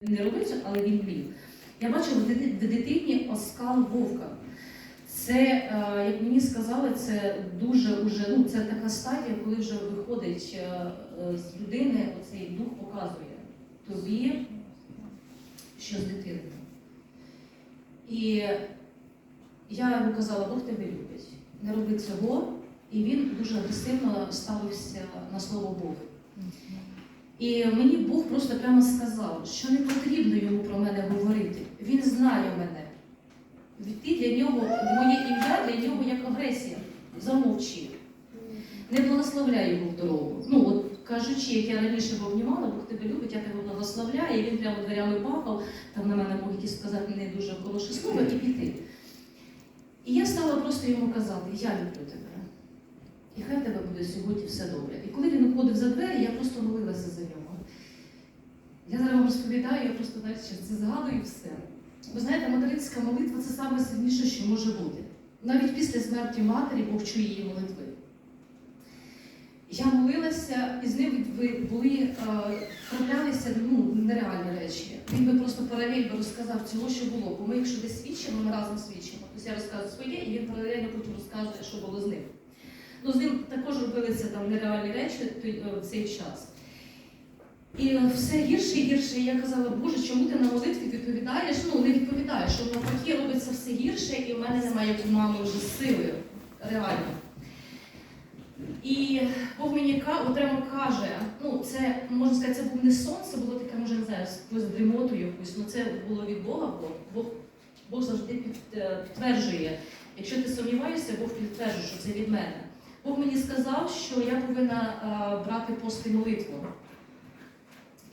не робив, але він мрів. Я бачила в дитині оскал вовка. Це, е, як мені сказали, це дуже уже, ну, це така стадія, коли вже виходить е, е, з людини, оцей дух показує тобі, що з дитиною. І я йому казала, Бог тебе любить, не роби цього. І він дуже агресивно ставився на слово Бог. І мені Бог просто прямо сказав, що не потрібно йому про мене говорити. Він знає мене. Ти для нього, моє ім'я для нього як агресія. Замовчи. Не благословляй його в дорогу. Ну, от кажучи, як я раніше його обнімала, Бог тебе любить, я тебе благословляю, і він прямо дверями бахав, там на мене мог якісь сказати не дуже хороше слово і піти. І я стала просто йому казати, я люблю тебе. І хай тебе буде сьогодні все добре. І коли він уходив за двері, я просто молилася за нього. Я зараз вам я просто далі це згадую все. Ви знаєте, материнська молитва це саме сильніше, що може бути. Навіть після смерті матері Бог чує її молитви. Я молилася, і з ним були, е, траплялися ну, нереальні речі. Він би просто паралельно розказав цього, що було. Бо ми, якщо десь свідчимо, ми разом свідчимо. Тобто я розказую своє, і він паралельно потім розказує, що було з ним. Ну, з ним також робилися там нереальні речі е, в цей час. І все гірше і гірше. Я казала, Боже, чому ти на молитві відповідаєш? Ну, не відповідаєш, що навпаки робиться все гірше, і в мене немає у мами вже сили, реально. І Бог мені прямо каже, ну це можна сказати, це був не сон, це було таке, може, не якусь дрімоту якусь, ну це було від Бога, бо Бог, Бог завжди е, підтверджує. Якщо ти сумніваєшся, Бог підтверджує, що це від мене. Бог мені сказав, що я повинна е, брати пост молитву.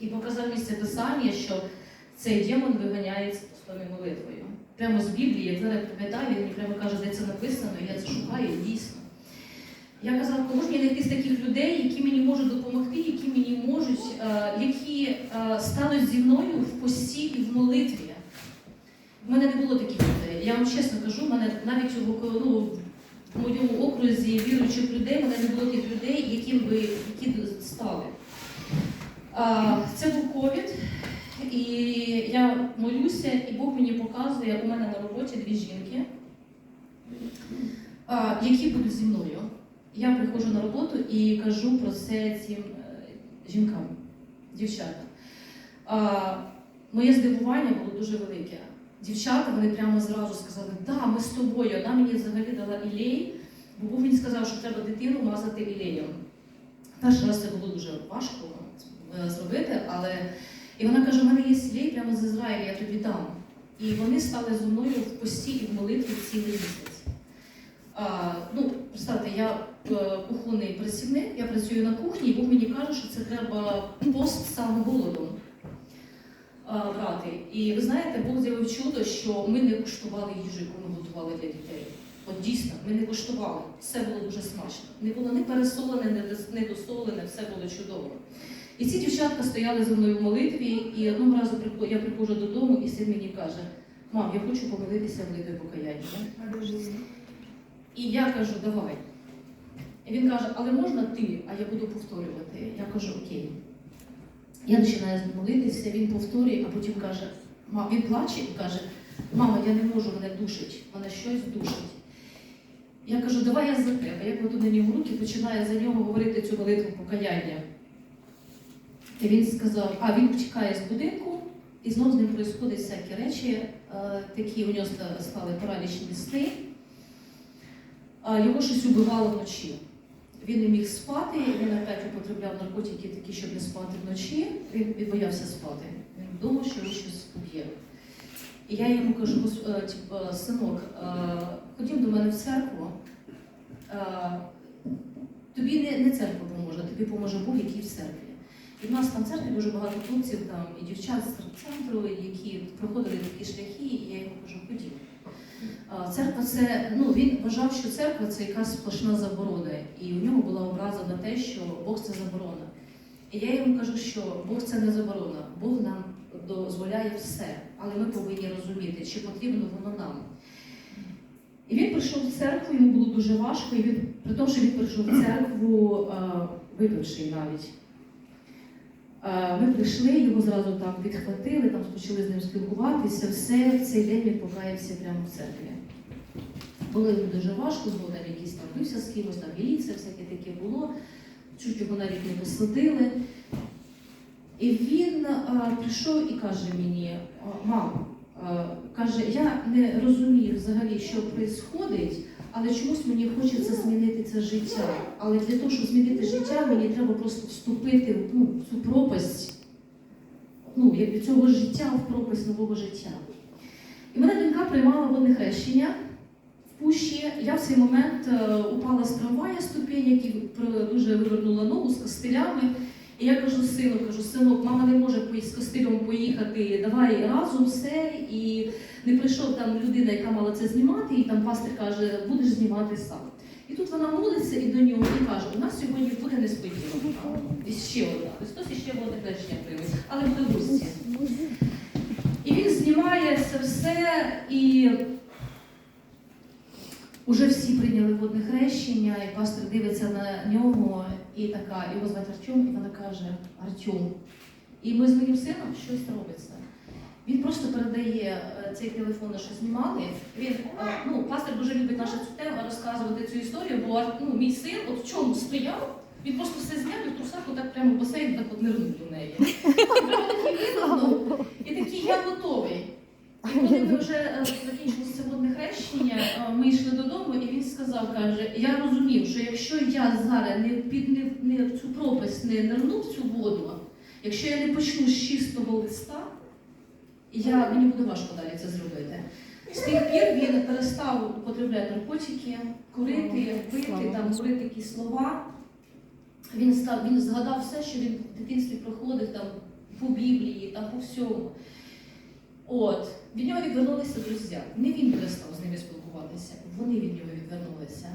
І показав місце писання, що цей демон виганяється постом і молитвою. Прямо з Біблії, як зараз пам'ятаю, він прямо каже, де це написано, і я це шукаю дійсно. Я казала, кому ж мені знайти з таких людей, які мені можуть допомогти, які мені можуть, е, які е, стануть зі мною в пості і в молитві. У мене не було таких людей. Я вам чесно кажу, в мене навіть у, ну, в моєму окрузі віруючих людей, в мене не було тих людей, яким би які стали. А, Це був ковід, і я молюся, і Бог мені показує, роботі дві жінки, які будуть зі мною. Я приходжу на роботу і кажу про це цим е, жінкам, дівчатам. Моє здивування було дуже велике. Дівчата вони прямо зразу сказали, да, ми з тобою. Вона мені взагалі дала ілей, бо Бог мені сказав, що треба дитину мазати ілеєм. Перший раз це було дуже важко е, зробити, але і вона каже: у мене є ілей прямо з Ізраїля, я тобі дам. І вони стали зі мною в пості і в молитві цілий місяць. Ну, представте, я е, кухонний працівник, я працюю на кухні, і Бог мені каже, що це треба пост саме голодом брати. І ви знаєте, Бог зробив чудо, що ми не куштували їжу, яку ми готували для дітей. От дійсно, ми не куштували. Все було дуже смачно. Не було ні пересолене, ні дос- досолене, все було чудово. І ці дівчатка стояли зі мною в молитві, і одного разу я приходжу додому, і син мені каже: мам, я хочу помолитися молитвою покаяння. І я кажу, давай. І він каже, але можна ти, а я буду повторювати. Я кажу, окей. Я починаю молитися, він повторює, а потім каже, «Ма-» він плаче і каже, мама, я не можу, мене душить, мене щось душить. Я кажу, давай я за тебе. Я кладу на нього руки, починаю за нього говорити цю молитву покаяння. І він сказав, а він втікає з будинку, і знову з ним відбуваються всякі речі, е, такі у нього ста- стали паралічні сни. Його щось убивало вночі. Він не міг спати, він опять употребляв наркотики такі, щоб не спати вночі. Він відбоявся спати. Він думав, що його щось уб'є. І я йому кажу, «Гос- е, типу, синок, е, ходім до мене в церкву. Тобі не, не церква поможе, тобі поможе Бог, який в церкві. І в нас в церкві дуже багато хлопців там і дівчат з центру, які проходили такі шляхи, і я йому кажу, ходім. Церква це, ну він вважав, що церква це якась сплошна заборона, і у нього була образа на те, що Бог це заборона. І я йому кажу, що Бог це не заборона, Бог нам дозволяє все, але ми повинні розуміти, чи потрібно воно нам. І він прийшов в церкву, йому було дуже важко, і він, при тому, що він прийшов в церкву, випивши навіть. Е, Ми прийшли, його зразу так відхватили, там почали з ним спілкуватися. Все в цей день він покаявся прямо в церкві. Було йому дуже важко, згодом якийсь там бився з кимось, там міліція, всяке таке було. Чуть його навіть не посадили. І він а, прийшов і каже мені, «А, мам, а, каже, я не розумію взагалі, що відбувається, але чомусь мені хочеться змінити це життя. Але для того, щоб змінити життя, мені треба просто вступити в ну, цю пропасть, ну, якби цього життя в пропасть нового життя. І мене донька приймала водне хрещення в пущі. Я в цей момент е, упала з трамвая ступінь, і дуже вивернула ногу з костилями. І я кажу сину, кажу, синок, мама з костилем поїхати, давай разом все. І не прийшов там людина, яка мала це знімати, і там пастир каже, будеш знімати сам. І тут вона молиться і до нього і каже, у нас сьогодні буде несподіванка. І ще одна. Христос іще одне хрещення прийме, але буде в гості. І він знімає це все, і вже всі прийняли водне хрещення, і пастор дивиться на нього, і така, його звати Артем, і вона каже Артем. І ми з моїм сином щось робиться. Він просто передає е, цей телефон, що знімали. Він, е, ну, пастор дуже любить нашу цю тему розказувати цю історію, бо ну, мій син от в чому стояв, він просто все зняв і в трусах отак прямо басейн так от нирнув до неї. І такий я готовий. І коли ми вже е, закінчили водне хрещення, ми йшли додому, і він сказав, каже, я розумів, що якщо я зараз не під не, не в цю пропасть не нирну в цю воду, якщо я не почну з чистого листа, я, мені буде важко далі це зробити. З тих пір він перестав употребляти наркотики, курити, пити, там говорити якісь слова. Він став, він згадав все, що він в дитинстві проходив там по Біблії, там по всьому. От, від нього відвернулися друзі. Не він перестав з ними спілкуватися, вони від нього відвернулися.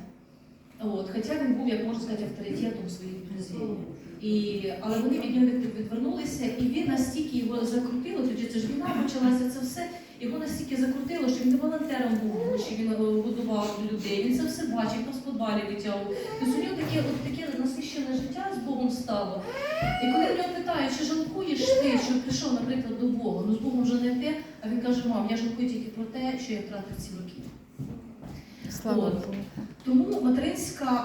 От, хоча він був, як можна сказати, авторитетом своїх друзів. І, але вони від нього від- відвернулися, і він настільки його закрутило, тоді це ж війна почалася, це все. Його настільки закрутило, що він не волонтером був, що він е, годував людей. Він це все бачив, там з подвалів витягував. Тобто у нього таке, от таке насищене життя з Богом стало. І коли в нього питають, чи жалкуєш ти, що прийшов, наприклад, до Бога, ну з Богом вже не те, а він каже, мам, я жалкую тільки про те, що я втратив ці роки. Слава Богу. Тому материнська